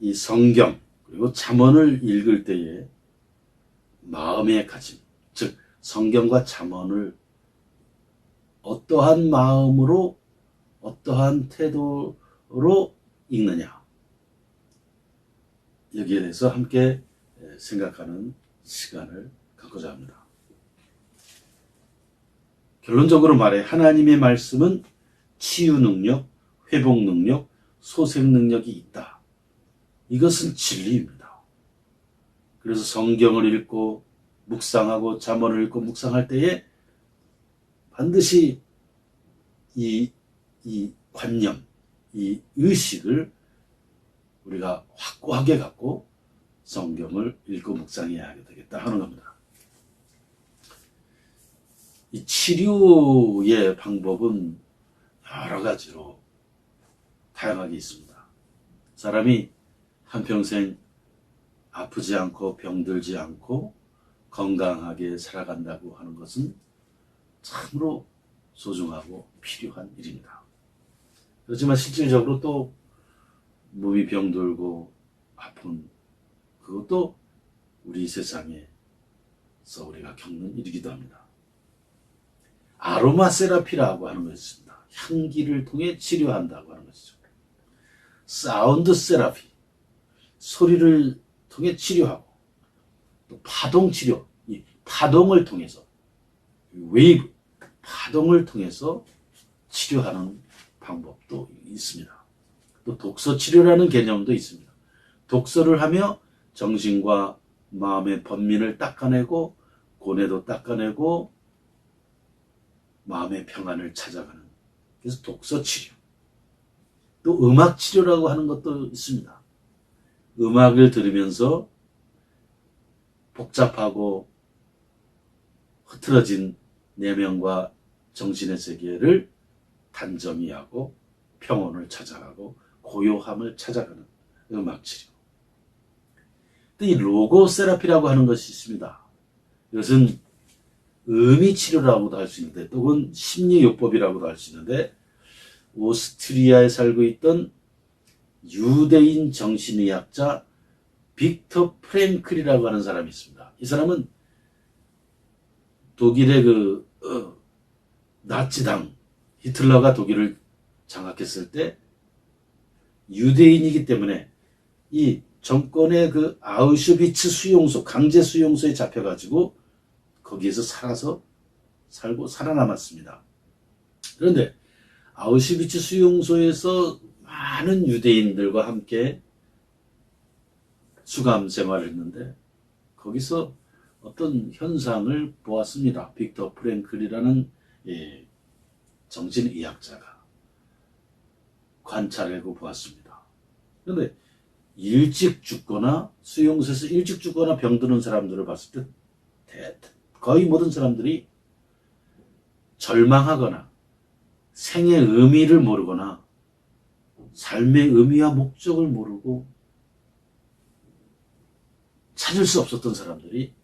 이 성경 그리고 잠언을 읽을 때에 마음의 가짐, 즉 성경과 잠언을 어떠한 마음으로 어떠한 태도로 읽느냐 여기에 대해서 함께 생각하는 시간을 갖고자 합니다. 결론적으로 말해 하나님의 말씀은 치유 능력, 회복 능력, 소생 능력이 있다. 이것은 진리입니다. 그래서 성경을 읽고 묵상하고 잠언을 읽고 묵상할 때에 반드시 이, 이 관념, 이 의식을 우리가 확고하게 갖고 성경을 읽고 묵상해야 되겠다 하는 겁니다. 이 치료의 방법은 여러 가지로 다양하게 있습니다. 사람이 한평생 아프지 않고 병들지 않고 건강하게 살아간다고 하는 것은 참으로 소중하고 필요한 일입니다. 그렇지만 실질적으로 또 몸이 병들고 아픈 그것도 우리 세상에서 우리가 겪는 일이기도 합니다. 아로마 세라피라고 하는 것이 있습니다. 향기를 통해 치료한다고 하는 것이죠. 사운드 세라피, 소리를 통해 치료하고, 또 파동 치료, 이 파동을 통해서, 웨이브, 파동을 통해서 치료하는 방법도 있습니다. 또 독서 치료라는 개념도 있습니다. 독서를 하며 정신과 마음의 번민을 닦아내고 고뇌도 닦아내고 마음의 평안을 찾아가는 그래서 독서 치료 또 음악 치료라고 하는 것도 있습니다. 음악을 들으면서 복잡하고 흐트러진 내면과 정신의 세계를 단정히 하고 평온을 찾아가고 고요함을 찾아가는 음악 치료. 또이 로고 세라피라고 하는 것이 있습니다. 이것은 의미 치료라고도 할 수 있는데 또는 심리 요법이라고도 할 수 있는데 오스트리아에 살고 있던 유대인 정신의학자 빅터 프랭클이라고 하는 사람이 있습니다. 이 사람은 독일의 그 어, 나치당 히틀러가 독일을 장악했을 때 유대인이기 때문에 이 정권의 그 아우슈비츠 수용소 강제 수용소에 잡혀가지고 거기에서 살아서 살고 살아남았습니다. 그런데 아우슈비츠 수용소에서 많은 유대인들과 함께 수감 생활을 했는데 거기서 어떤 현상을 보았습니다. 빅터 프랭클이라는 예, 정신의학자가 관찰하고 보았습니다. 그런데 일찍 죽거나 수용소에서 일찍 죽거나 병드는 사람들을 봤을 때 거의 모든 사람들이 절망하거나 생의 의미를 모르거나 삶의 의미와 목적을 모르고 찾을 수 없었던 사람들이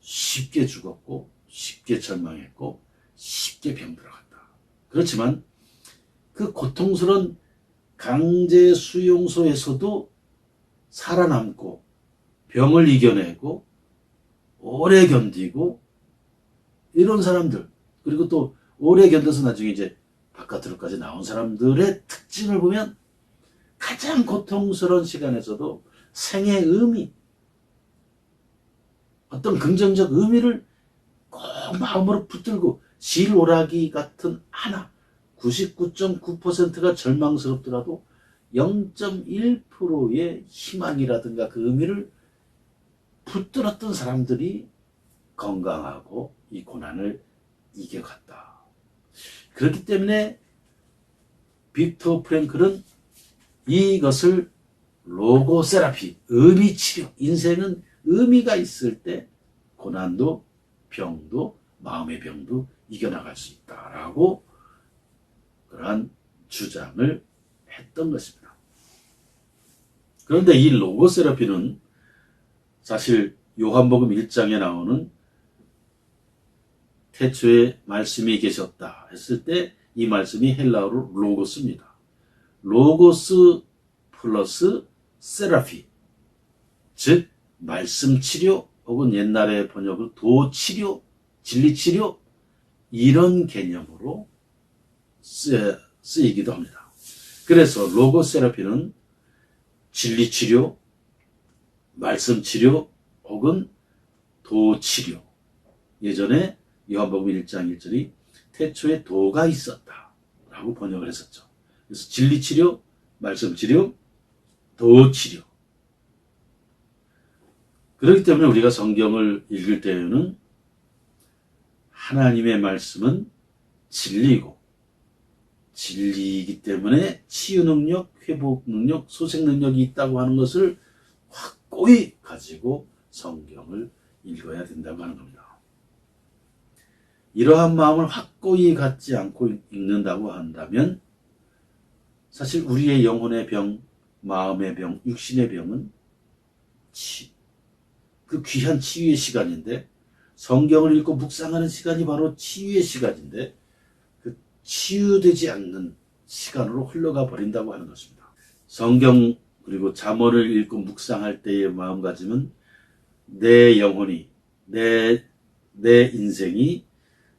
쉽게 죽었고 쉽게 절망했고 쉽게 병들어갔다. 그렇지만 그 고통스러운 강제 수용소에서도 살아남고 병을 이겨내고 오래 견디고 이런 사람들 그리고 또 오래 견뎌서 나중에 이제 바깥으로까지 나온 사람들의 특징을 보면 가장 고통스러운 시간에서도 생의 의미 어떤 긍정적 의미를 꼭 마음으로 붙들고 실오라기 같은 하나 99.9%가 절망스럽더라도 0.1%의 희망이라든가 그 의미를 붙들었던 사람들이 건강하고 이 고난을 이겨갔다. 그렇기 때문에 빅터 프랭클은 이것을 로고 세라피, 의미 치료, 인생은 의미가 있을 때 고난도 병도 마음의 병도 이겨나갈 수 있다라고 그러한 주장을 했던 것입니다. 그런데 이 로고 세라피는 사실 요한복음 1장에 나오는 태초에 말씀이 계셨다 했을 때 이 말씀이 헬라어로 로고스입니다. 로고스 플러스 세라피 즉 말씀 치료 혹은 옛날의 번역으로 도 치료, 진리 치료 이런 개념으로 쓰, 쓰이기도 합니다. 그래서 로고 세라피는 진리 치료, 말씀 치료 혹은 도 치료. 예전에 요한복음 1장 1절이 태초에 도가 있었다. 라고 번역을 했었죠. 그래서 진리 치료, 말씀 치료, 도 치료. 그렇기 때문에 우리가 성경을 읽을 때에는 하나님의 말씀은 진리고 진리이기 때문에 치유 능력, 회복 능력, 소생 능력이 있다고 하는 것을 확고히 가지고 성경을 읽어야 된다고 하는 겁니다. 이러한 마음을 확고히 갖지 않고 읽는다고 한다면 사실 우리의 영혼의 병, 마음의 병, 육신의 병은 치, 그 귀한 치유의 시간인데 성경을 읽고 묵상하는 시간이 바로 치유의 시간인데 그 치유되지 않는 시간으로 흘러가 버린다고 하는 것입니다. 성경 그리고 잠언을 읽고 묵상할 때의 마음가짐은 내 영혼이 내, 내 인생이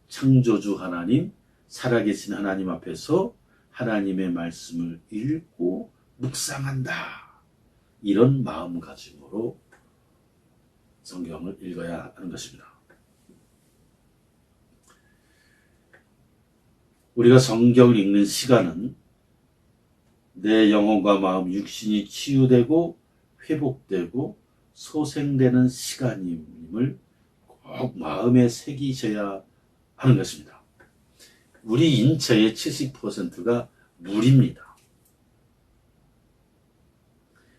창조주 하나님 살아계신 하나님 앞에서 하나님의 말씀을 읽고 묵상한다. 이런 마음가짐으로 성경을 읽어야 하는 것입니다. 우리가 성경을 읽는 시간은 내 영혼과 마음, 육신이 치유되고 회복되고 소생되는 시간임을 꼭 마음에 새기셔야 하는 것입니다. 우리 인체의 70%가 물입니다.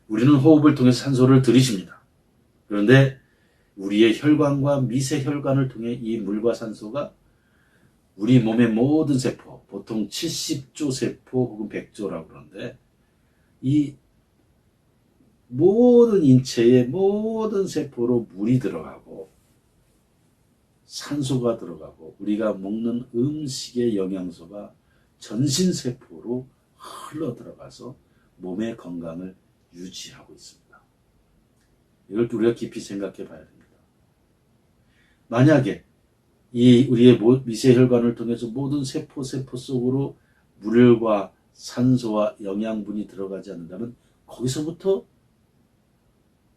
우리는 호흡을 통해 산소를 들이십니다. 그런데 우리의 혈관과 미세혈관을 통해 이 물과 산소가 우리 몸의 모든 세포, 보통 70조 세포 혹은 100조라고 그러는데, 이 모든 인체의 모든 세포로 물이 들어가고, 산소가 들어가고, 우리가 먹는 음식의 영양소가 전신 세포로 흘러 들어가서 몸의 건강을 유지하고 있습니다. 이걸 우리가 깊이 생각해 봐야 됩니다. 만약에 이 우리의 미세혈관을 통해서 모든 세포 세포 속으로 물과 산소와 영양분이 들어가지 않는다면 거기서부터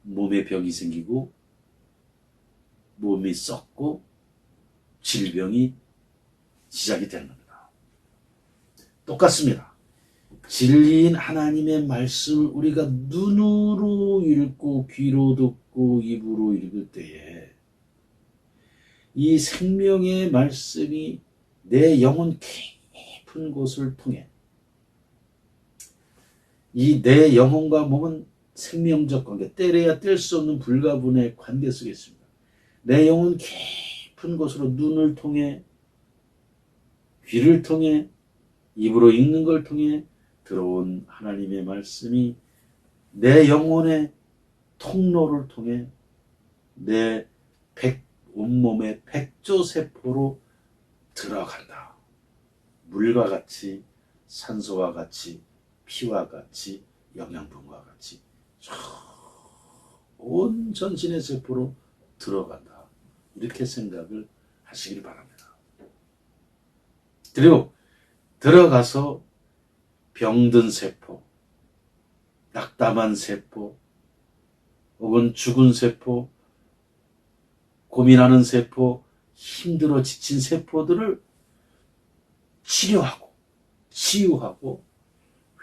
몸에 병이 생기고 몸이 썩고 질병이 시작이 되는 겁니다. 똑같습니다. 진리인 하나님의 말씀을 우리가 눈으로 읽고 귀로 듣고 입으로 읽을 때에 이 생명의 말씀이 내 영혼 깊은 곳을 통해 이 내 영혼과 몸은 생명적 관계, 때려야 뗄 수 없는 불가분의 관계 속에 있습니다. 내 영혼 깊은 곳으로 눈을 통해 귀를 통해 입으로 읽는 걸 통해 들어온 하나님의 말씀이 내 영혼의 통로를 통해 내 백, 온몸의 백조 세포로 들어간다. 물과 같이 산소와 같이 피와 같이 영양분과 같이 온 전신의 세포로 들어간다. 이렇게 생각을 하시길 바랍니다. 그리고 들어가서 병든 세포, 낙담한 세포, 혹은 죽은 세포, 고민하는 세포, 힘들어 지친 세포들을 치료하고, 치유하고,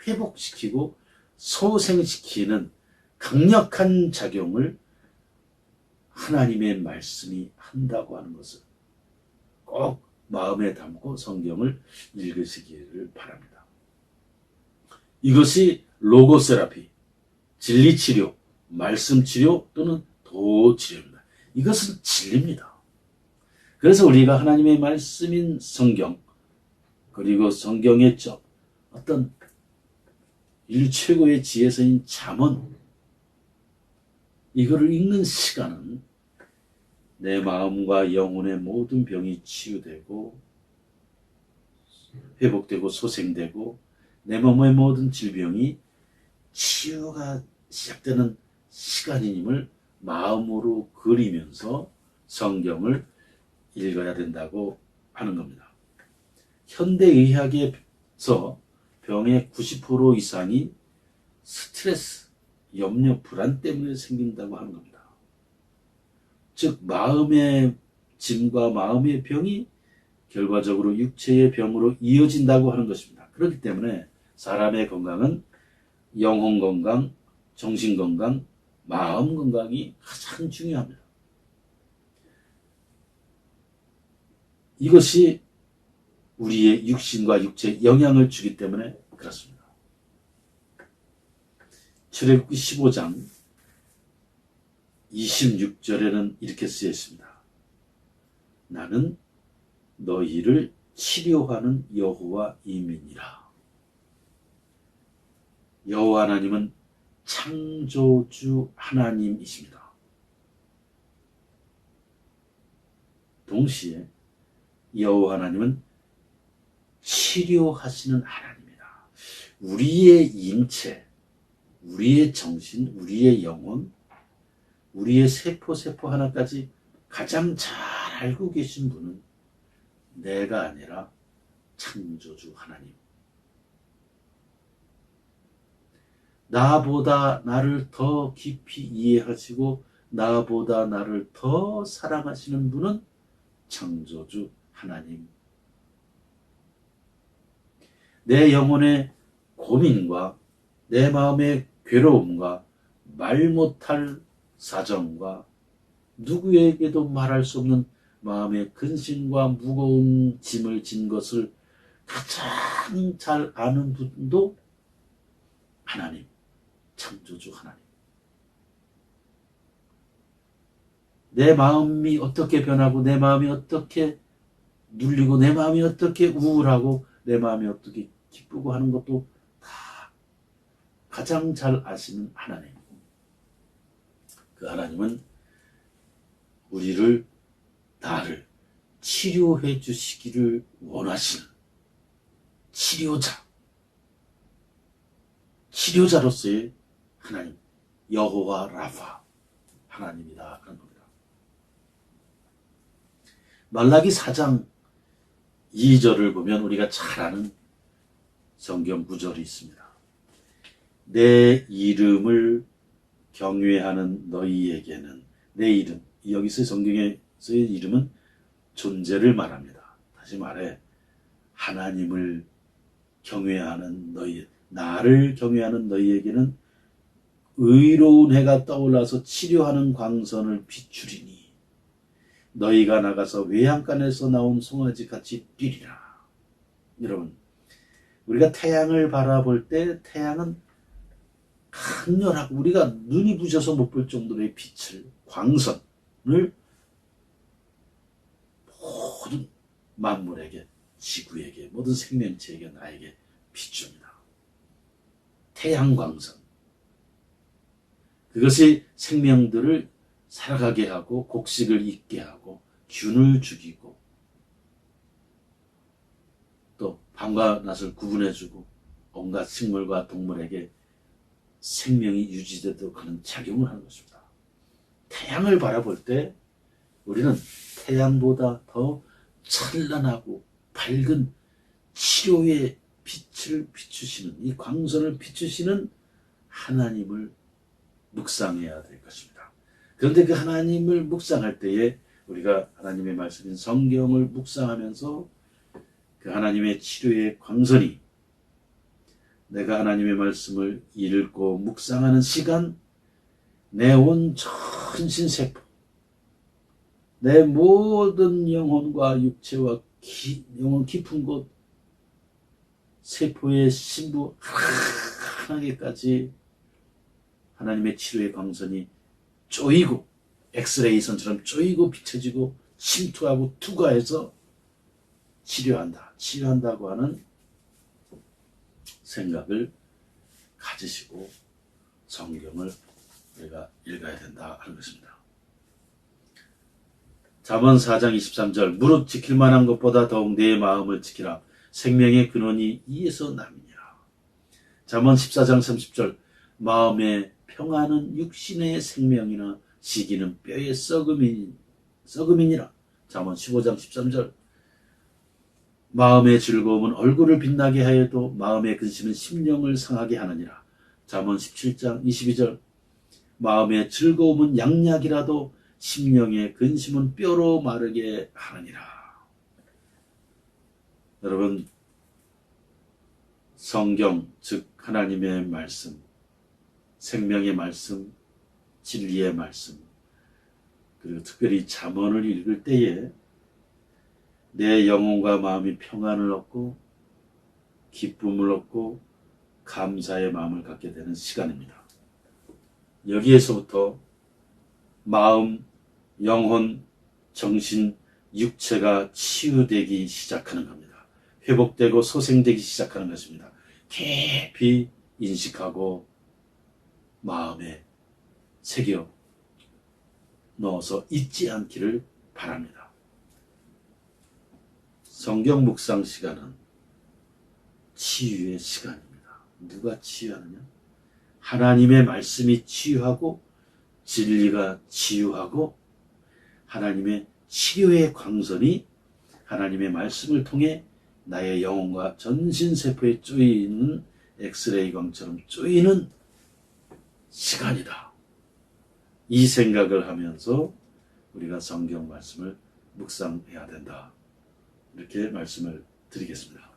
회복시키고, 소생시키는 강력한 작용을 하나님의 말씀이 한다고 하는 것을 꼭 마음에 담고 성경을 읽으시기를 바랍니다. 이것이 로고세라피, 진리치료, 말씀치료 또는 도치료입니다. 이것은 진리입니다. 그래서 우리가 하나님의 말씀인 성경, 그리고 성경의 적, 어떤 인류 최고의 지혜서인 잠언, 이거를 읽는 시간은 내 마음과 영혼의 모든 병이 치유되고 회복되고 소생되고 내 몸의 모든 질병이 치유가 시작되는 시간임을 마음으로 그리면서 성경을 읽어야 된다고 하는 겁니다. 현대의학에서 병의 90% 이상이 스트레스, 염려, 불안 때문에 생긴다고 하는 겁니다. 즉, 마음의 짐과 마음의 병이 결과적으로 육체의 병으로 이어진다고 하는 것입니다. 그렇기 때문에 사람의 건강은 영혼 건강, 정신 건강, 마음 건강이 가장 중요합니다. 이것이 우리의 육신과 육체에 영향을 주기 때문에 그렇습니다. 출애굽기 15장 26절에는 이렇게 쓰여 있습니다. 나는 너희를 치료하는 여호와 이민이라. 여호와 하나님은 창조주 하나님이십니다. 동시에 여호와 하나님은 치료하시는 하나님이다. 우리의 인체, 우리의 정신, 우리의 영혼, 우리의 세포 세포 하나까지 가장 잘 알고 계신 분은 내가 아니라 창조주 하나님. 나보다 나를 더 깊이 이해하시고 나보다 나를 더 사랑하시는 분은 창조주 하나님. 내 영혼의 고민과 내 마음의 괴로움과 말 못할 사정과 누구에게도 말할 수 없는 마음의 근심과 무거운 짐을 진 것을 가장 잘 아는 분도 하나님, 창조주 하나님. 내 마음이 어떻게 변하고 내 마음이 어떻게 눌리고 내 마음이 어떻게 우울하고 내 마음이 어떻게 기쁘고 하는 것도 다 가장 잘 아시는 하나님. 그 하나님은 우리를 나를 치료해 주시기를 원하시는 치료자, 치료자로서의 하나님, 여호와 라파 하나님이다 그런 겁니다. 말라기 4장 2절을 보면 우리가 잘 아는 성경 구절이 있습니다. 내 이름을 경외하는 너희에게는 내 이름 여기서 성경에서의 이름은 존재를 말합니다. 다시 말해 하나님을 경외하는 너희 나를 경외하는 너희에게는 의로운 해가 떠올라서 치료하는 광선을 비추리니 너희가 나가서 외양간에서 나온 송아지 같이 뛰리라. 여러분 우리가 태양을 바라볼 때 태양은 강렬하고 우리가 눈이 부셔서 못 볼 정도의 빛을 광선을 모든 만물에게 지구에게 모든 생명체에게 나에게 비춥니다. 태양광선 그것이 생명들을 살아가게 하고 곡식을 잇게 하고 균을 죽이고 또 밤과 낮을 구분해주고 온갖 식물과 동물에게 생명이 유지되도록 하는 작용을 하는 것입니다. 태양을 바라볼 때 우리는 태양보다 더 찬란하고 밝은 치료의 빛을 비추시는 이 광선을 비추시는 하나님을 묵상해야 될 것입니다. 그런데 그 하나님을 묵상할 때에 우리가 하나님의 말씀인 성경을 묵상하면서 그 하나님의 치료의 광선이 내가 하나님의 말씀을 읽고 묵상하는 시간 내 온 전신 세포 내 모든 영혼과 육체와 기, 영혼 깊은 곳 세포의 신부 하나하나까지 하나님의 치료의 광선이 쪼이고 엑스레이 선처럼 쪼이고 비춰지고 침투하고 투과해서 치료한다. 치료한다고 하는 생각을 가지시고 성경을 우리가 읽어야 된다 하는 것입니다. 잠언 4장 23절 무릇 지킬 만한 것보다 더욱 내 마음을 지키라 생명의 근원이 이에서 남이니라. 잠언 14장 30절 마음의 평안은 육신의 생명이나 시기는 뼈의 썩음이, 썩음이니라. 잠언 15장 13절. 마음의 즐거움은 얼굴을 빛나게 하여도 마음의 근심은 심령을 상하게 하느니라. 잠언 17장 22절. 마음의 즐거움은 양약이라도 심령의 근심은 뼈로 마르게 하느니라. 여러분, 성경, 즉, 하나님의 말씀, 생명의 말씀, 진리의 말씀, 그리고 특별히 잠언을 읽을 때에 내 영혼과 마음이 평안을 얻고 기쁨을 얻고 감사의 마음을 갖게 되는 시간입니다. 여기에서부터 마음, 영혼, 정신, 육체가 치유되기 시작하는 겁니다. 회복되고 소생되기 시작하는 것입니다. 깊이 인식하고 마음에 새겨 넣어서 잊지 않기를 바랍니다. 성경 묵상 시간은 치유의 시간입니다. 누가 치유하느냐? 하나님의 말씀이 치유하고 진리가 치유하고 하나님의 치료의 광선이 하나님의 말씀을 통해 나의 영혼과 전신세포에 쪼이는 엑스레이 광처럼 쪼이는 시간이다. 이 생각을 하면서 우리가 성경 말씀을 묵상해야 된다. 이렇게 말씀을 드리겠습니다.